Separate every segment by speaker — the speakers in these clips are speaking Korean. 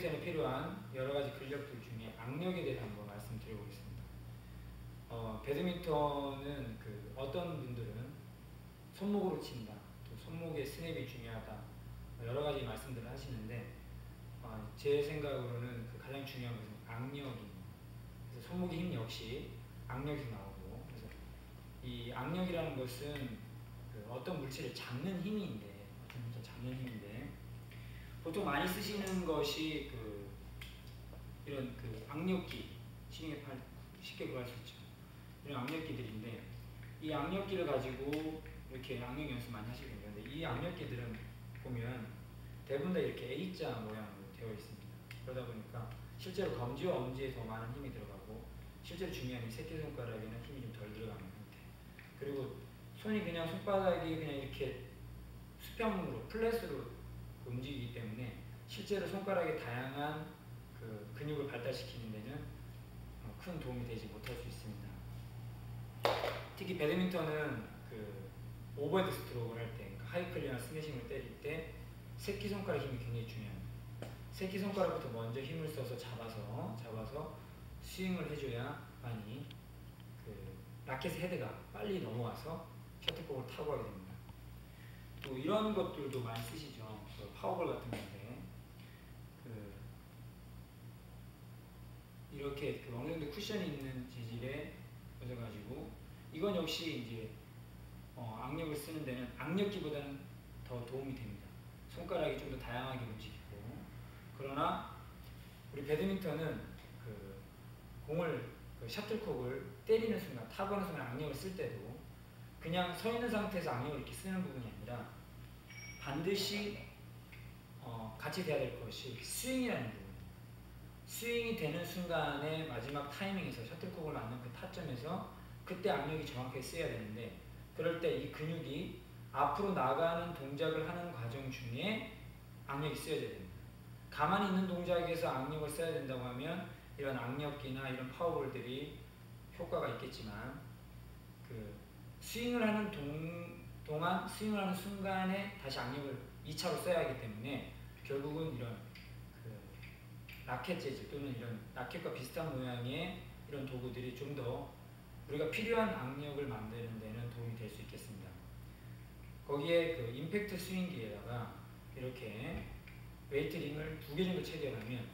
Speaker 1: 전에 필요한 여러 가지 근력들 중에 악력에 대해서 한번 말씀드려보겠습니다. 어, 배드민턴은 그 어떤 분들은 손목으로 친다, 또 손목의 스냅이 중요하다, 뭐 여러 가지 말씀들을 하시는데 어, 제 생각으로는 그 가장 중요한 것은 악력입니다. 그래서 손목의 힘 역시 악력이 나오고 그래서 이 악력이라는 것은 그 어떤 물체를 잡는 힘인데 어떤 물체를 잡는 힘인데 보통 많이 쓰시는 것이 그 이런 그 악력기 시중에 팔 쉽게 구할 수 있죠. 이런 악력기들인데 이 악력기를 가지고 이렇게 악력 연습 많이 됩니다. 근데 이 악력기들은 보면 대부분 다 이렇게 A자 모양으로 되어 있습니다. 그러다 보니까 실제로 검지와 엄지에 더 많은 힘이 들어가고 실제로 중요한 이 새끼손가락에는 힘이 좀 덜 들어가는 상태. 그리고 손이 그냥 손바닥이 그냥 이렇게 수평으로 플랫으로 움직이기 때문에 실제로 손가락의 다양한 그 근육을 발달시키는 데는 어, 큰 도움이 되지 못할 수 있습니다. 특히 배드민턴은 그 오버헤드 스트로크를 할 때, 그러니까 하이 클리나 스매싱을 때릴 때 새끼손가락 힘이 굉장히 중요합니다. 새끼손가락부터 먼저 힘을 써서 잡아서 잡아서 스윙을 해줘야 많이 그 라켓 헤드가 빨리 넘어와서 셔틀콕을 타고 하게 됩니다. 또 이런 것들도 많이 쓰시죠. 그 파워볼 같은 건데 그 이렇게 그 어느 정도 쿠션이 있는 재질의 것을 가지고 이건 역시 이제 어, 악력을 쓰는 데는 악력기보다는 더 도움이 됩니다. 손가락이 좀 더 다양하게 움직이고 그러나 우리 배드민턴은 그 공을 그 셔틀콕을 때리는 순간 타고하는 순간 악력을 쓸 때도 그냥 서 있는 상태에서 악력을 이렇게 쓰는 부분이 아니라 반드시 어, 같이 돼야 될 것이 스윙이라는 부분. 스윙이 되는 순간에 마지막 타이밍에서 셔틀콕을 맞는 그 타점에서 그때 악력이 정확하게 쓰여야 되는데 그럴 때 이 근육이 앞으로 나가는 동작을 하는 과정 중에 악력이 쓰여져야 됩니다. 가만히 있는 동작에서 악력을 써야 된다고 하면 이런 악력기나 이런 파워볼들이 효과가 있겠지만 그 스윙을 하는 동, 동안 스윙을 하는 순간에 다시 악력을 2차로 써야 하기 때문에 결국은 이런 그 라켓 재질 또는 이런 라켓과 비슷한 모양의 이런 도구들이 좀 더 우리가 필요한 악력을 만드는 데는 도움이 될 수 있겠습니다. 거기에 그 임팩트 스윙기에다가 이렇게 웨이트링을 두 개 정도 체결하면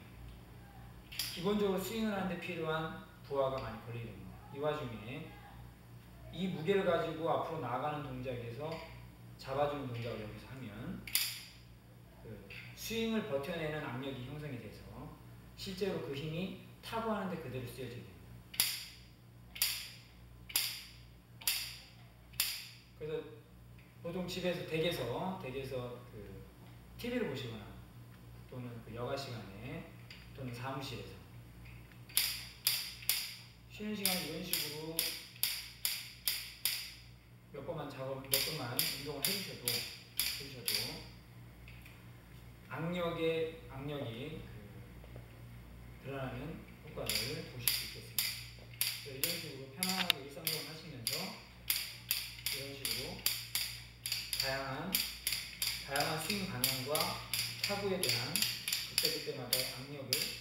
Speaker 1: 기본적으로 스윙을 하는데 필요한 부하가 많이 걸리게 됩니다. 이 와중에 이 무게를 가지고 앞으로 나가는 동작에서 잡아주는 동작을 여기서 하면 그 스윙을 버텨내는 압력이 형성이 돼서 실제로 그 힘이 타고 하는데 그대로 쓰여지게 됩니다. 그래서 보통 집에서 댁에서 댁에서 그 TV를 보시거나 또는 그 여가 시간에 또는 사무실에서 쉬는 시간 이런 식으로 몇 번만 작업 몇 번만 운동을 해주셔도 해주셔도 악력의 악력이 그 드러나는 효과를 보실 수 있겠습니다. 이런 식으로 편안하게 일상생활 하시면서 이런 식으로 다양한 다양한 스윙 방향과 타구에 대한 그때그때마다 악력을